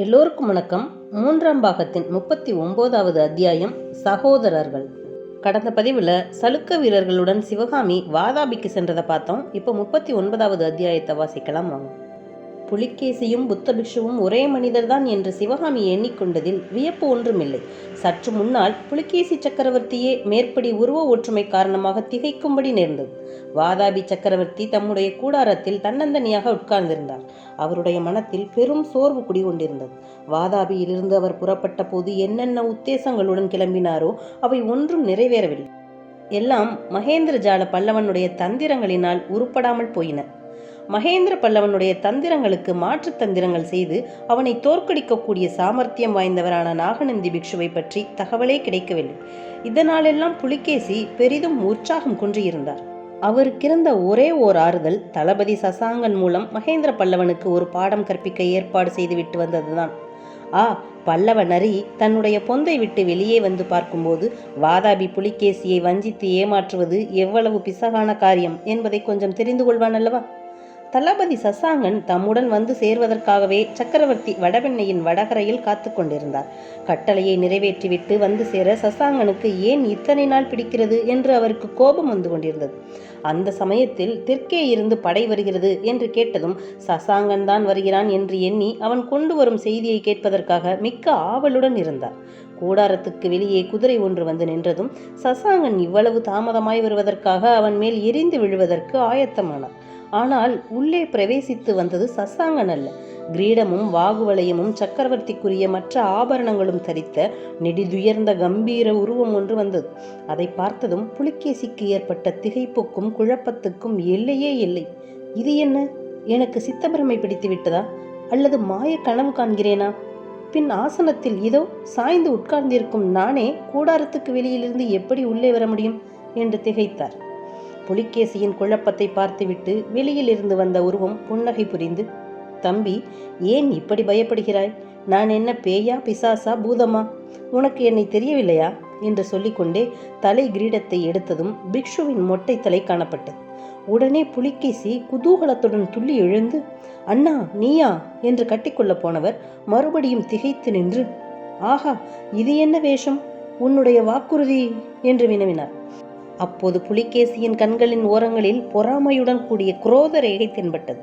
எல்லோருக்கும் வணக்கம். மூன்றாம் பாகத்தின் முப்பத்தி ஒன்பதாவது அத்தியாயம் சகோதரர்கள். கடந்த பதிவில் சலுக்க வீரர்களுடன் சிவகாமி வாதாபிக்கு சென்றதை பார்த்தோம். இப்போ முப்பத்தி ஒன்பதாவது அத்தியாயத்தை வாசிக்கலாம் வாங்க. புலிகேசியும் புத்த பிக்ஷுவும் ஒரே மனிதர்தான் என்று சிவகாமி எண்ணிக்கொண்டதில் வியப்பு ஒன்றுமில்லை. சற்று முன்னால் புலிகேசி சக்கரவர்த்தியே மேற்படி உருவ ஒற்றுமை காரணமாக திகைக்கும்படி நேர்ந்தது. வாதாபி சக்கரவர்த்தி தம்முடைய கூடாரத்தில் தன்னந்தனியாக உட்கார்ந்திருந்தார். அவருடைய மனத்தில் பெரும் சோர்வு குடிகொண்டிருந்தது. வாதாபியிலிருந்து அவர் புறப்பட்ட போது என்னென்ன உத்தேசங்களுடன் கிளம்பினாரோ அவை ஒன்றும் நிறைவேறவில்லை. எல்லாம் மகேந்திர ஜால பல்லவனுடைய தந்திரங்களினால் உருப்படாமல் போயின. மகேந்திர பல்லவனுடைய தந்திரங்களுக்கு மாற்று தந்திரங்கள் செய்து அவனை தோற்கடிக்கக்கூடிய சாமர்த்தியம் வாய்ந்தவரான நாகநந்தி பிக்ஷுவை பற்றி தகவலே கிடைக்கவில்லை. இதனாலெல்லாம் புலிகேசி பெரிதும் உற்சாகம் குன்றியிருந்தார். அவருக்கிருந்த ஒரே ஓர் ஆறுதல் தளபதி சசாங்கன் மூலம் மகேந்திர பல்லவனுக்கு ஒரு பாடம் கற்பிக்க ஏற்பாடு செய்துவிட்டு வந்ததுதான். ஆ பல்லவ நரி தன்னுடைய பொந்தை விட்டு வெளியே வந்து பார்க்கும்போது வாதாபி புலிகேசியை வஞ்சித்து ஏமாற்றுவது எவ்வளவு பிசகான காரியம் என்பதை கொஞ்சம் தெரிந்து கொள்வான் அல்லவா? தளபதி சசாங்கன் தம்முடன் வந்து சேர்வதற்காகவே சக்கரவர்த்தி வடவெண்ணையின் வடகரையில் காத்து கொண்டிருந்தார். கட்டளையை நிறைவேற்றிவிட்டு வந்து சேர சசாங்கனுக்கு ஏன் இத்தனை நாள் பிடிக்கிறது என்று அவருக்கு கோபம் வந்து கொண்டிருந்தது. அந்த சமயத்தில் தெற்கே இருந்து படை வருகிறது என்று கேட்டதும் சசாங்கன் தான் வருகிறான் என்று எண்ணி அவன் கொண்டு வரும் செய்தியை கேட்பதற்காக மிக்க ஆவலுடன் இருந்தார். கூடாரத்துக்கு வெளியே குதிரை ஒன்று வந்து நின்றதும் சசாங்கன் இவ்வளவு தாமதமாய் வருவதற்காக அவன் மேல் எரிந்து விழுவதற்கு ஆயத்தமானார் ஆனால் உள்ளே பிரவேசித்து வந்தது சசாங்கன் அல்ல. கிரீடமும் வாகுவலையமும் சக்கரவர்த்திக்குரிய மற்ற ஆபரணங்களும் தரித்த நெடிதுயர்ந்த கம்பீர உருவம் ஒன்று வந்தது. அதை பார்த்ததும் புலிகேசிக்கு ஏற்பட்ட திகைப்புக்கும் குழப்பத்துக்கும் எல்லையே இல்லை. இது என்ன? எனக்கு சித்தபிரமை பிடித்து விட்டதா? அல்லது மாய கனவு காண்கிறேனா? பின் ஆசனத்தில் இதோ சாய்ந்து உட்கார்ந்திருக்கும் நானே கூடாரத்துக்கு வெளியிலிருந்து எப்படி உள்ளே வர முடியும்? என்று திகைத்தார். புலிகேசியின் குழப்பத்தை பார்த்துவிட்டு வெளியில் இருந்து வந்த உருவம் புன்னகை புரிந்து தம்பி ஏன் இப்படி பயப்படுகிறாய்? நான் என்ன பேயா பிசாசா பூதமா? உனக்கு என்னை தெரியவில்லையா? என்று சொல்லிக்கொண்டே தலை கிரீடத்தை எடுத்ததும் பிக்ஷுவின் மொட்டை தலை காணப்பட்டது. உடனே புலிகேசி குதூகலத்துடன் துள்ளி எழுந்து அண்ணா நீயா? என்று கட்டிக்கொள்ளப் போனவர் மறுபடியும் திகைத்து நின்று ஆஹா இது என்ன வேஷம்? உன்னுடைய வாக்குறுதி? என்று வினவினார். அப்போது புலிகேசியின் கண்களின் ஓரங்களில் பொறாமையுடன் கூடிய குரோத ரேகை தென்பட்டது.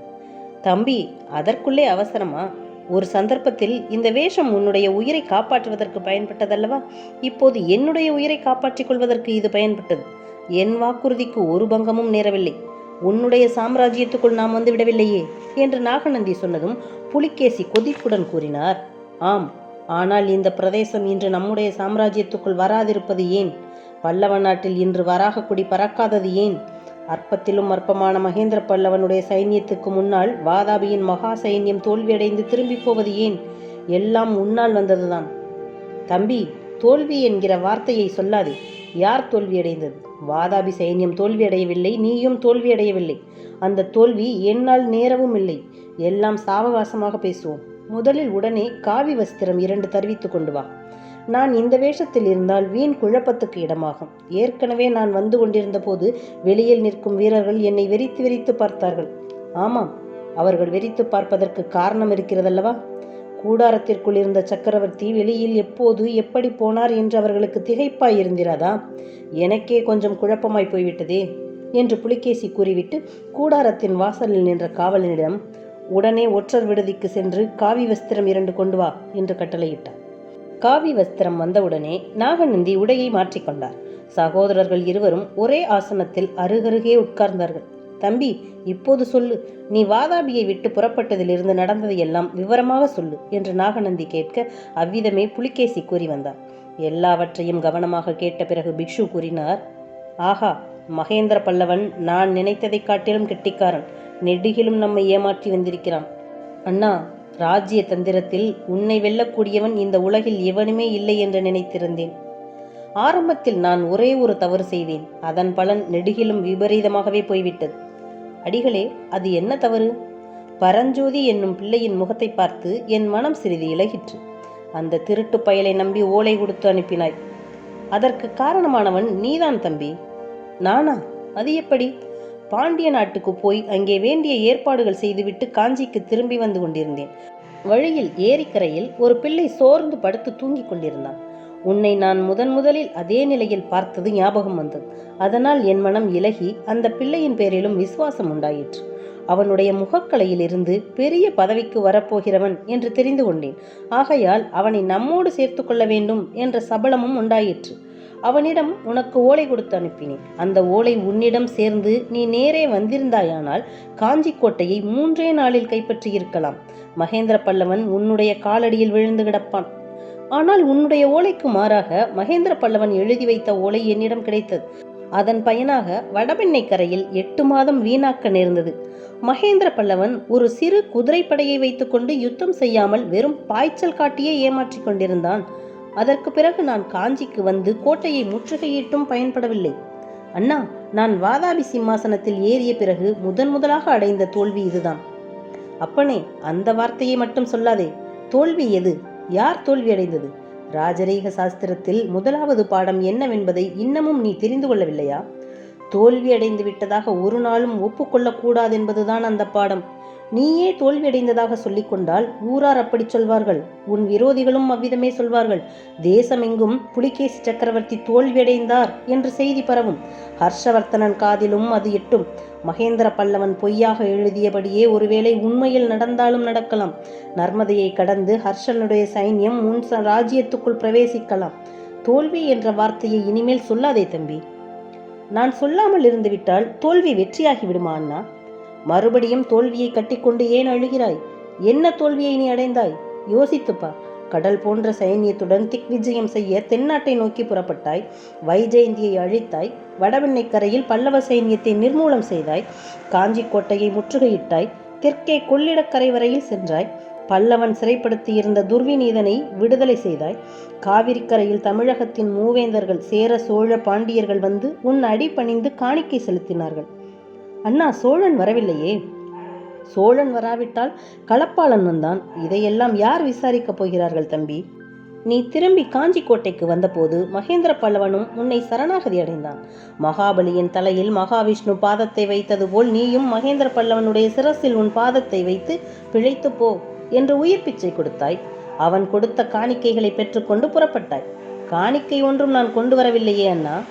தம்பி அதற்குள்ளே அவசரமா? ஒரு சந்தர்ப்பத்தில் இந்த வேஷம் உன்னுடைய உயிரை காப்பாற்றுவதற்கு பயன்பட்டதல்லவா? இப்போது என்னுடைய உயிரை காப்பாற்றிக் கொள்வதற்கு இது பயன்பட்டது. என் வாக்குறுதிக்கு ஒரு பங்கமும் நேரவில்லை. உன்னுடைய சாம்ராஜ்யத்துக்குள் நாம் வந்து விடவில்லையே? என்று நாகநந்தி சொன்னதும் புலிகேசி கொதிப்புடன் கூறினார். ஆம் ஆனால் இந்த பிரதேசம் இன்று நம்முடைய சாம்ராஜ்யத்துக்குள் வராதிருப்பது ஏன்? பல்லவ நாட்டில் இன்று வராகக்குடி பறக்காதது ஏன்? அற்பத்திலும் அற்பமான மகேந்திர பல்லவனுடைய சைன்யத்துக்கு முன்னால் வாதாபியின் மகா சைன்யம் தோல்வியடைந்து திரும்பி போவது ஏன்? எல்லாம் உன்னால் வந்ததுதான். தம்பி தோல்வி என்கிற வார்த்தையை சொல்லாதே. யார் தோல்வியடைந்தது? வாதாபி சைன்யம் தோல்வியடையவில்லை நீயும் தோல்வியடையவில்லை. அந்த தோல்வி என்னால் நேரவும் இல்லை. எல்லாம் சாவகாசமாக பேசுவோம். முதலில் உடனே காவி வஸ்திரம் இரண்டு தருவித்து கொண்டு வா. நான் இந்த வேஷத்தில் இருந்தால் வீண் குழப்பத்துக்கு இடமாகும். ஏற்கனவே நான் வந்து கொண்டிருந்த போது வெளியில் நிற்கும் வீரர்கள் என்னை வெறித்து வெறித்து பார்த்தார்கள். ஆமாம் அவர்கள் வெறித்து பார்ப்பதற்கு காரணம் இருக்கிறதல்லவா? கூடாரத்திற்குள் இருந்த சக்கரவர்த்தி வெளியில் எப்போது எப்படி போனார் என்று அவர்களுக்கு திகைப்பாய் இருந்திராதா எனக்கே கொஞ்சம் குழப்பமாய் போய்விட்டதே என்று புலிகேசி கூறிவிட்டு கூடாரத்தின் வாசலில் நின்ற காவலனிடம் உடனே ஒற்றர் விடுதிக்கு சென்று காவி வஸ்திரம் இரண்டு கொண்டு வா என்று கட்டளையிட்டார். காவி வஸ்திரம் வந்தவுடனே நாகநந்தி உடையை மாற்றிக்கொண்டார் சகோதரர்கள் இருவரும் ஒரே ஆசனத்தில் அருகருகே உட்கார்ந்தார்கள். தம்பி இப்போது சொல்லு. நீ வாதாபியை விட்டு புறப்பட்டதிலிருந்து நடந்ததையெல்லாம் விவரமாக சொல்லு என்று நாகநந்தி கேட்க அவ்விதமே புலிகேசி கூறி வந்தார். எல்லாவற்றையும் கவனமாக கேட்ட பிறகு பிக்ஷு கூறினார் ஆஹா மகேந்திர பல்லவன் நான் நினைத்ததை காட்டிலும் கெட்டிக்காரன். நெடுகிலும் நம்மை ஏமாற்றி வந்திருக்கிறான். அண்ணா ராஜ்ய தந்திரத்தில் உன்னை வெல்லக்கூடியவன் இந்த உலகில் எவனுமே இல்லை என்று நினைத்திருந்தேன். ஆரம்பத்தில் நான் ஒரே ஒரு தவறு செய்தேன். அதன் பலன் நெடுகிலும் விபரீதமாகவே போய்விட்டது. அடிகளே அது என்ன தவறு? பரஞ்சோதி என்னும் பிள்ளையின் முகத்தை பார்த்து என் மனம் சிறிது இலகிற்று. அந்த திருட்டு பயலை நம்பி ஓலை கொடுத்து அனுப்பினாய். அதற்கு காரணமானவன் நீதான் தம்பி. நானா? அது எப்படி? பாண்டிய நாட்டுக்கு போய் அங்கே வேண்டிய ஏற்பாடுகள் செய்துவிட்டு காஞ்சிக்கு திரும்பி வந்து கொண்டிருந்தேன். வழியில் ஏரிக்கரையில் ஒரு பிள்ளை சோர்ந்து படுத்து தூங்கிக் கொண்டிருந்தான். உன்னை நான் முதன் முதலில் அதே நிலையில் பார்த்தது ஞாபகம் வந்தது. அதனால் என் மனம் இலகி அந்த பிள்ளையின் பேரிலும் விசுவாசம் உண்டாயிற்று. அவனுடைய முகக்கலையிலிருந்து பெரிய பதவிக்கு வரப்போகிறவன் என்று தெரிந்து கொண்டேன். ஆகையால் அவனை நம்மோடு சேர்த்து கொள்ள வேண்டும் என்ற சபலமும் உண்டாயிற்று. அவனிடம் உனக்கு ஓலை கொடுத்து அனுப்பினேன். அந்த ஓலை உன்னிடம் சேர்ந்து நீ நேரே வந்திருந்தாயானால் காஞ்சி கோட்டையை மூன்றே நாளில் கைப்பற்றியிருக்கலாம். மகேந்திர பல்லவன் உன்னுடைய காலடியில் விழுந்து கிடப்பான். ஆனால் உன்னுடைய ஓலைக்கு மாறாக மகேந்திர பல்லவன் எழுதி வைத்த ஓலை என்னிடம் கிடைத்தது. அதன் பயனாக வடபெண்ணை கரையில் எட்டு மாதம் வீணாக்க நேர்ந்தது. மகேந்திர பல்லவன் ஒரு சிறு குதிரைப்படையை வைத்துக்கொண்டு யுத்தம் செய்யாமல் வெறும் பாய்ச்சல் காட்டியே ஏமாற்றிக் கொண்டிருந்தான். அதற்கு பிறகு நான் காஞ்சிக்கு வந்து கோட்டையை முற்றுகையிட்டும் பயன்படவில்லை. அண்ணா நான் வாதாபி சிம்மாசனத்தில் ஏறிய பிறகு முதன் முதலாக அடைந்த தோல்வி இதுதான். அப்பனே அந்த வார்த்தையை மட்டும் சொல்லாதே. தோல்வி எது? யார் தோல்வி அடைந்தது? ராஜரீக சாஸ்திரத்தில் முதலாவது பாடம் என்னவென்பதை இன்னமும் நீ தெரிந்து கொள்ளவில்லையா? தோல்வி அடைந்து விட்டதாக ஒரு நாளும் ஒப்புக்கொள்ளக்கூடாது என்பதுதான் அந்த பாடம். நீயே தோல்வியடைந்ததாக சொல்லிக்கொண்டால் ஊரார் அப்படி சொல்வார்கள். உன் விரோதிகளும் அவ்விதமே சொல்வார்கள். தேசமெங்கும் புலிகேசி சக்கரவர்த்தி தோல்வியடைந்தார் என்று செய்தி பரவும். ஹர்ஷவர்த்தனன் காதிலும் அது எட்டும். மகேந்திர பல்லவன் பொய்யாக எழுதியபடியே ஒருவேளை உண்மையில் நடந்தாலும் நடக்கலாம். நர்மதையை கடந்து ஹர்ஷனுடைய சைன்யம் முன் ச- ராஜ்யத்துக்குள் பிரவேசிக்கலாம். தோல்வி என்ற வார்த்தையை இனிமேல் சொல்லாதே தம்பி. நான் சொல்லாமல் இருந்துவிட்டால் தோல்வி வெற்றியாகி விடுமா அண்ணா? மறுபடியும் தோல்வியை கட்டிக்கொண்டு ஏன் அழுகிறாய்? என்ன தோல்வியை நீ அடைந்தாய்? யோசித்துப்பா. கடல் போன்ற சைன்யத்துடன் திக் விஜயம் செய்ய தென்னாட்டை நோக்கி புறப்பட்டாய். வைஜெயந்தியை அழித்தாய். வடவெண்ணை கரையில் பல்லவ சைன்யத்தை நிர்மூலம் செய்தாய். காஞ்சி கோட்டையை முற்றுகையிட்டாய். தெற்கே கொள்ளிடக்கரை வரையில் சென்றாய். பல்லவன் சிறைப்படுத்தியிருந்த துர்விநீதனை விடுதலை செய்தாய். காவிரிக்கரையில் தமிழகத்தின் மூவேந்தர்கள் சேர சோழ பாண்டியர்கள் வந்து உன் அடி பணிந்து காணிக்கை செலுத்தினார்கள். அண்ணா சோழன் வரவில்லையே. சோழன் வராவிட்டால் களப்பாளன் வந்தான் இதையெல்லாம் யார் விசாரிக்கப் போகிறார்கள் தம்பி? நீ திரும்பி காஞ்சி கோட்டைக்கு வந்தபோது மகேந்திர பல்லவனும் உன்னை சரணாகதி அடைந்தான். மகாபலியின் தலையில் மகாவிஷ்ணு பாதத்தை வைத்தது போல் நீயும் மகேந்திர பல்லவனுடைய சிரசில் உன் பாதத்தை வைத்து பிழைத்து போ என்று உயிர் பிச்சை கொடுத்தாய். அவன் கொடுத்த காணிக்கைகளை பெற்றுக்கொண்டு புறப்பட்டாய். காணிக்கை ஒன்றும் நான் கொண்டு வரவில்லையே அண்ணா.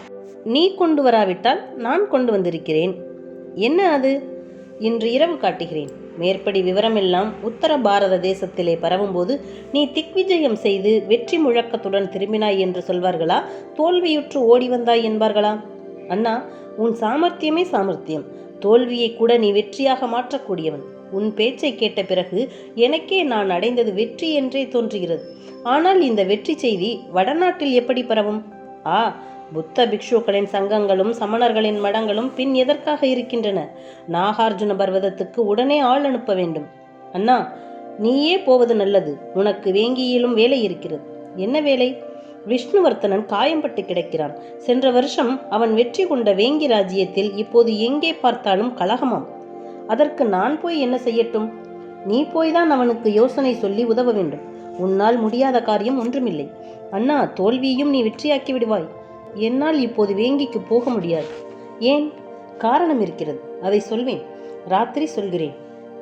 நீ கொண்டு வராவிட்டால் நான் கொண்டு வந்திருக்கிறேன். என்ன அது? இன்று இரவு காட்டுகிறேன். மேற்படி விவரமெல்லாம் உத்தர பாரத தேசத்திலே பரவும்போது நீ திக்விஜயம் செய்து வெற்றி முழக்கத்துடன் திரும்பினாய் என்று சொல்வார்களா? தோல்வியுற்று ஓடி வந்தாய் என்பார்களா? அண்ணா உன் சாமர்த்தியமே சாமர்த்தியம். தோல்வியை கூட நீ வெற்றியாக மாற்றக்கூடியவன். உன் பேச்சை கேட்ட பிறகு எனக்கே நான் அடைந்தது வெற்றி என்றே தோன்றுகிறது. ஆனால் இந்த வெற்றி செய்தி வடநாட்டில் எப்படி பரவும்? ஆ புத்த பிக்ஷுக்களின் சங்கங்களும் சமணர்களின் மடங்களும் பின் எதற்காக இருக்கின்றன? நாகார்ஜுன பர்வதத்துக்கு உடனே ஆள் அனுப்ப வேண்டும். அண்ணா நீயே போவது நல்லது. உனக்கு வேங்கியிலும் வேலை இருக்கிறது. என்ன வேலை? விஷ்ணுவர்த்தனன் காயம்பட்டு கிடக்கிறான். சென்ற வருஷம் அவன் வெற்றி கொண்ட வேங்கி ராஜ்யத்தில் இப்போது எங்கே பார்த்தாலும் கலகமாம். அதற்கு நான் போய் என்ன செய்யட்டும்? நீ போய்தான் அவனுக்கு யோசனை சொல்லி உதவ வேண்டும். உன்னால் முடியாத காரியம் ஒன்றுமில்லை. அண்ணா தோல்வியையும் நீ வெற்றியாக்கி விடுவாய். என்னால் இப்போது வேங்கிக்கு போக முடியாது. ஏன்? காரணம் இருக்கிறது. அதை சொல்வேன். ராத்திரி சொல்கிறேன்.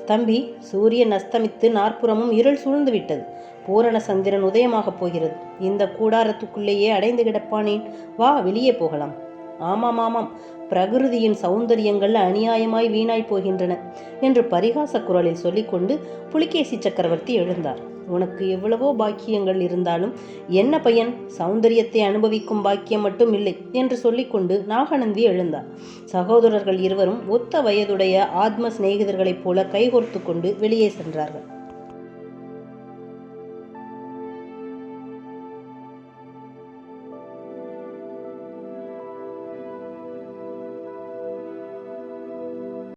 தம்பி சூரியன் அஸ்தமித்து நாற்புறமும் இருள் சூழ்ந்து விட்டது. பூரண சந்திரன் உதயமாகப் போகிறது. இந்த கூடாரத்துக்குள்ளேயே அடைந்து கிடப்பானேன். வா வெளியே போகலாம். ஆமாம் ஆமாம் பிரகிருதியின் சௌந்தரியங்கள் அநியாயமாய் வீணாய் போகின்றன என்று பரிகாச குரலில் சொல்லிக்கொண்டு புலிகேசி சக்கரவர்த்தி எழுந்தார். உனக்கு எவ்வளவோ பாக்கியங்கள் இருந்தாலும் என்ன பையன்? சௌந்தரியத்தை அனுபவிக்கும் பாக்கியம் மட்டும் இல்லை என்று சொல்லிக்கொண்டு நாகநந்தி எழுந்தார். சகோதரர்கள் இருவரும் ஒத்த வயதுடைய ஆத்ம சிநேகிதர்களைப் போல கைகோர்த்து கொண்டு வெளியே சென்றார்கள்.